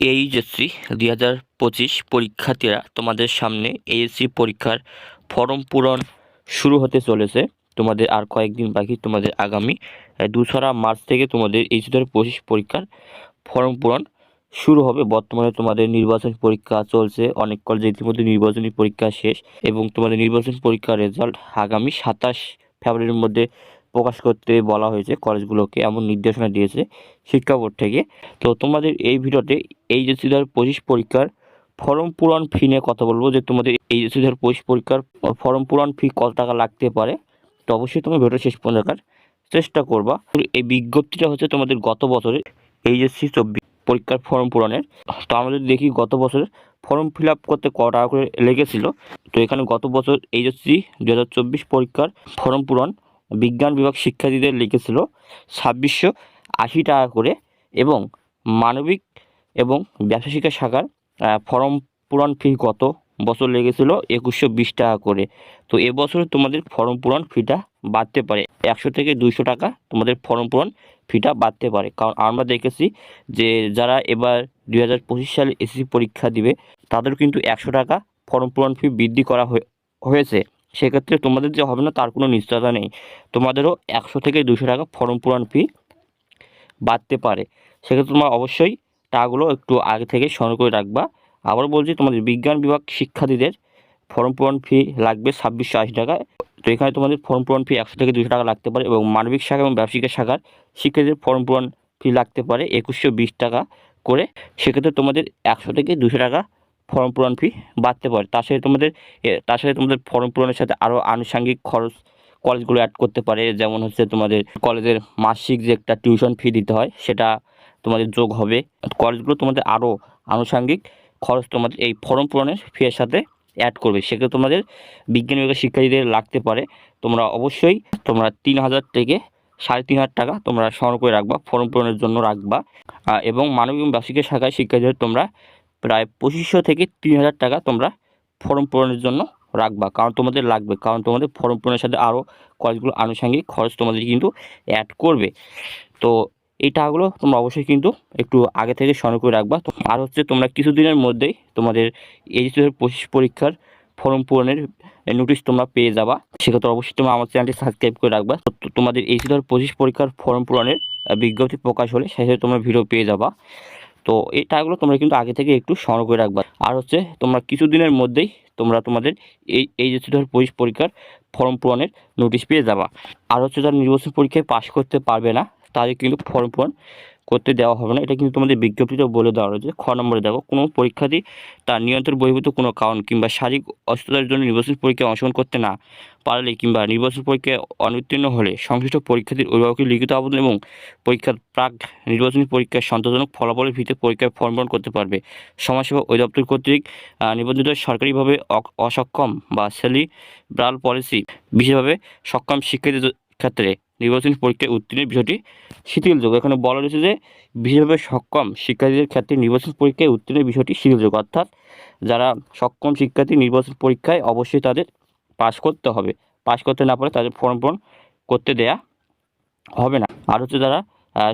HSC দুই হাজার পঁচিশ পরীক্ষার্থীরা তোমাদের সামনে এইচএসসি পরীক্ষার ফর্ম পূরণ শুরু হতে চলেছে। তোমাদের আর কয়েকদিন বাকি তোমাদের আগামী দোসরা মার্চ থেকে তোমাদের এইচএসসি দু হাজার পঁচিশ পরীক্ষার ফর্ম পূরণ শুরু হবে। বর্তমানে তোমাদের নির্বাচন পরীক্ষা চলছে, অনেক কলেজে ইতিমধ্যে নির্বাচনী পরীক্ষা শেষ এবং তোমাদের নির্বাচন পরীক্ষার রেজাল্ট আগামী সাতাশ ফেব্রুয়ারির মধ্যে প্রকাশ করতে বলা হয়েছে কলেজগুলোকে, এমন নির্দেশনা দিয়েছে শিক্ষা বোর্ড থেকে। তো তোমাদের এই ভিডিওতে এইচএসসি দু পঁচিশ পরীক্ষার ফর্ম পূরণ ফি নিয়ে কথা বলব, যে তোমাদের এইচএসসি দু পঁচিশ পরীক্ষার ফর্ম পূরণ ফি কত টাকা লাগতে পারে, তো অবশ্যই তুমি ভিডিও শেষ পর্যন্ত দেখার চেষ্টা করবা। এই বিজ্ঞপ্তিটা হচ্ছে তোমাদের গত বছরের এইচএসসি চব্বিশ পরীক্ষার ফর্ম পূরণের। তো আমাদের দেখি গত বছরের ফর্ম ফিল আপ করতে ক টাকা করে লেগেছিল, তো এখানে গত বছর এইচএসসি দু হাজার চব্বিশ পরীক্ষার ফর্ম পূরণ বিজ্ঞান বিভাগ শিক্ষার্থীদের লিখেছিল ছাব্বিশশো আশি টাকা করে এবং মানবিক এবং ব্যবসা শিক্ষা শাখার ফর্ম পূরণ ফি গত বছর লেগেছিল? একুশশো বিশ টাকা করে। তো এবছর তোমাদের ফর্ম পূরণ ফিটা বাড়তে পারে। একশো থেকে দুইশো টাকা তোমাদের ফর্ম পূরণ ফিটা বাড়তে পারে। কারণ আমরা দেখেছি যে যারা এবার দুই হাজার পঁচিশ সালে এসএসসি পরীক্ষা দিবে তাদের কিন্তু একশো টাকা ফর্ম পূরণ ফি বৃদ্ধি করা হয়ে- হয়েছে। সেক্ষেত্রে তোমাদের যে হবে না, তার কোনো নিশ্চয়তা নেই। তোমাদেরও একশো থেকে দুশো টাকা ফর্ম পূরণ ফি বাড়তে পারে। সেক্ষেত্রে তোমরা অবশ্যই টাকাগুলো একটু আগে থেকে সংগ্রহ করে রাখবা। আবার বলছি, তোমাদের বিজ্ঞান বিভাগ শিক্ষার্থীদের ফর্ম পূরণ ফি লাগবে ছাব্বিশশো আশি টাকা। তো এখানে তোমাদের ফর্ম পূরণ ফি একশো থেকে দুশো টাকা লাগতে পারে এবং মানবিক শাখা এবং ব্যবসায়িক শাখার শিক্ষার্থীদের ফর্ম পূরণ ফি লাগতে পারে একুশশো বিশ টাকা করে। সেক্ষেত্রে তোমাদের একশো থেকে দুশো টাকা ফর্ম পূরণ ফি বাড়তে পারে। তার সাথে তোমাদের তার সাথে তোমাদের ফর্ম পূরণের সাথে আরও আনুষঙ্গিক খরচ কলেজগুলো অ্যাড করতে পারে। যেমন হচ্ছে তোমাদের কলেজের মাসিক যে একটা টিউশন ফি দিতে হয়, সেটা তোমাদের যোগ হবে। কলেজগুলো তোমাদের আরও আনুষঙ্গিক খরচ তোমাদের এই ফর্ম পূরণের ফিয়ের সাথে অ্যাড করবে। সেক্ষেত্রে তোমাদের বিজ্ঞান বিভাগের শিক্ষার্থীদের লাগতে পারে। তোমরা অবশ্যই তোমরা তিন হাজার থেকে সাড়ে তিন হাজার টাকা তোমরা সংগ্রহ করে রাখবা, ফর্ম পূরণের জন্য রাখবা। এবং মানবিক ব্যবসায়িক শাখায় শিক্ষার্থীদের তোমরা প্রায় পঁচিশশো থেকে তিন হাজার টাকা তোমরা ফর্ম পূরণের জন্য রাখবা। কারণ তোমাদের লাগবে, কারণ তোমাদের ফর্ম পূরণের সাথে আরও কলেজগুলো আনুষঙ্গিক খরচ তোমাদের কিন্তু অ্যাড করবে। তো এই টাকাগুলো তোমরা অবশ্যই কিন্তু একটু আগে থেকে সংগ্রহ করে রাখবা। আর হচ্ছে তোমরা কিছুদিনের মধ্যেই তোমাদের এইচএস পঁচিশ পরীক্ষার ফর্ম পূরণের নোটিশ তোমরা পেয়ে যাবা। সেক্ষেত্রে অবশ্যই তোমরা আমার চ্যানেলটি সাবস্ক্রাইব করে রাখবা। তোমাদের এইচএস পঁচিশ পরীক্ষার ফর্ম পূরণের বিজ্ঞপ্তি প্রকাশ হলে সেক্ষেত্রে তোমরা ভিডিও পেয়ে যাবা। তো এই টাকাগুলো তোমরা কিন্তু আগে থেকে একটু সংগ্রহ করে রাখবা। আর হচ্ছে তোমরা কিছুদিনের মধ্যেই তোমরা তোমাদের এই এই যে ধর পুলিশ পরীক্ষার ফর্ম পূরণের নোটিশ পেয়ে যাবা। আর হচ্ছে যারা নির্বাচন পরীক্ষায় পাশ করতে পারবে না, তাদের কিন্তু ফর্ম পূরণ করতে দেওয়া হবে না। এটা কিন্তু তোমাদের বিজ্ঞপ্তিতে বলে দেওয়া রয়েছে। খ নম্বরে দেখো, কোনো পরীক্ষার্থী তার নিয়ন্ত্রণ বহির্ভূত কোনো কারণ কিংবা শারীরিক অসুস্থতার জন্য নির্বাচন পরীক্ষায় অংশগ্রহণ করতে না পারলে কিংবা নির্বাচন পরীক্ষায় অনুত্তীর্ণ হলে সংশ্লিষ্ট পরীক্ষার্থীর অভিভাবকের লিখিত আবেদন এবং পরীক্ষার প্রাক নির্বাচনী পরীক্ষার সন্তোষজনক ফলাফলের ভিত্তিতে পরীক্ষায় ফর্ম পূরণ করতে পারবে। সমাজসেবা অধিদপ্তর কর্তৃক নিবন্ধিত সরকারিভাবে অসক্ষম বা সেলিব্রাল পলিসি বিশেষভাবে সক্ষম শিক্ষার্থীদের ক্ষেত্রে নির্বাচনী পরীক্ষায় উত্তীর্ণের বিষয়টি শিথিলযোগ্য। এখানে বলা রয়েছে যে, বিশেষভাবে সক্ষম শিক্ষার্থীদের ক্ষেত্রে নির্বাচন পরীক্ষায় উত্তীর্ণের বিষয়টি শিথিলযোগ্য। অর্থাৎ যারা সক্ষম শিক্ষার্থী নির্বাচন পরীক্ষায় অবশ্যই তাদের পাশ করতে হবে। পাশ করতে না পারে তাদের ফর্ম পূরণ করতে দেয়া হবে না। আর হচ্ছে যারা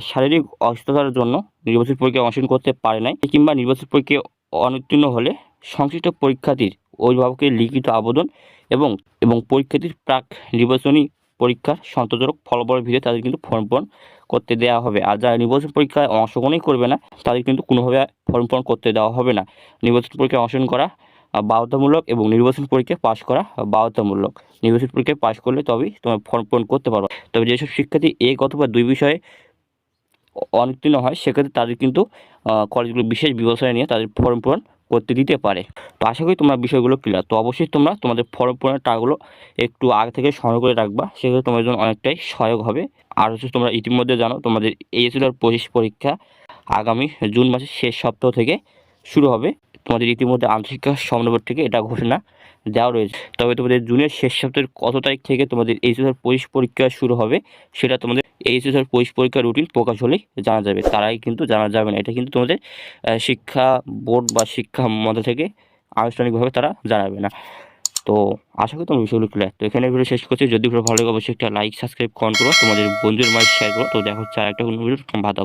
শারীরিক অসুস্থতার জন্য নির্বাচন পরীক্ষায় অংশগ্রহণ করতে পারে নাই, কিংবা নির্বাচন পরীক্ষায় অনুত্তীর্ণ হলে সংশ্লিষ্ট পরীক্ষার্থীর অভিভাবকের লিখিত আবেদন এবং এবং পরীক্ষার্থীর প্রাক নির্বাচনী পরীক্ষার সন্তোষজনক ফলাফলের ভিত্তিতে তাদের কিন্তু ফর্ম পূরণ করতে দেওয়া হবে। আর যারা নির্বাচন পরীক্ষায় অংশগ্রহণই করবে না, তাদের কিন্তু কোনোভাবে ফর্ম পূরণ করতে দেওয়া হবে না। নির্বাচন পরীক্ষায় অংশগ্রহণ করা বাধ্যতামূলক এবং নির্বাচন পরীক্ষায় পাশ করা বাধ্যতামূলক। নির্বাচন পরীক্ষায় পাশ করলে তবেই তোমার ফর্ম পূরণ করতে পারো তবে যেসব শিক্ষার্থী এক অথবা দুই বিষয়ে অনুত্তীর্ণ হয়, সেক্ষেত্রে তাদের কিন্তু কলেজগুলো বিশেষ বিবেচনা নিয়ে তাদের ফর্ম পূরণ করতে দিতে পারে। তো আশা করি তোমরা বিষয়গুলো ক্লিয়ার তো অবশ্যই তোমরা তোমাদের ফর্ম পূরণের টাকাগুলো একটু আগে থেকে সংগ্রহ করে রাখবা। সেক্ষেত্রে তোমাদের জন্য অনেকটাই সহায়ক হবে। আর হচ্ছে তোমরা ইতিমধ্যে জানো, তোমাদের এইচএসএল পঁচিশ পরীক্ষা আগামী জুন মাসের শেষ সপ্তাহ থেকে শুরু হবে। তোমাদের ইতিমধ্যে আন্তঃশিক্ষা সমন্বয় থেকে এটা ঘোষণা দেওয়া রয়েছে। তবে তোমাদের জুনের শেষ সপ্তাহের কত তারিখ থেকে তোমাদের এইচএসএল পঁচিশ পরীক্ষা শুরু হবে, সেটা তোমাদের এইচএসএল পঁচিশ পরীক্ষার রুটিন প্রকাশ হলেই জানা যাবে। তারাই কিন্তু জানা যাবে না। এটা কিন্তু তোমাদের শিক্ষা বোর্ড বা শিক্ষা মতো থেকে আনুষ্ঠানিকভাবে তারা জানাবে না। তো আশা করি তোমার বিষয়গুলো ক্লিয়ার তো এখানে ভিডিও শেষ করছি। যদি ভিডিও ভালো লাগে, অবশ্যই একটা লাইক সাবস্ক্রাইব কমেন্ট করো। তোমাদের বন্ধুদের মাঝে শেয়ার করো। তো দেখা হচ্ছে আর একটা ভিডিও ভালো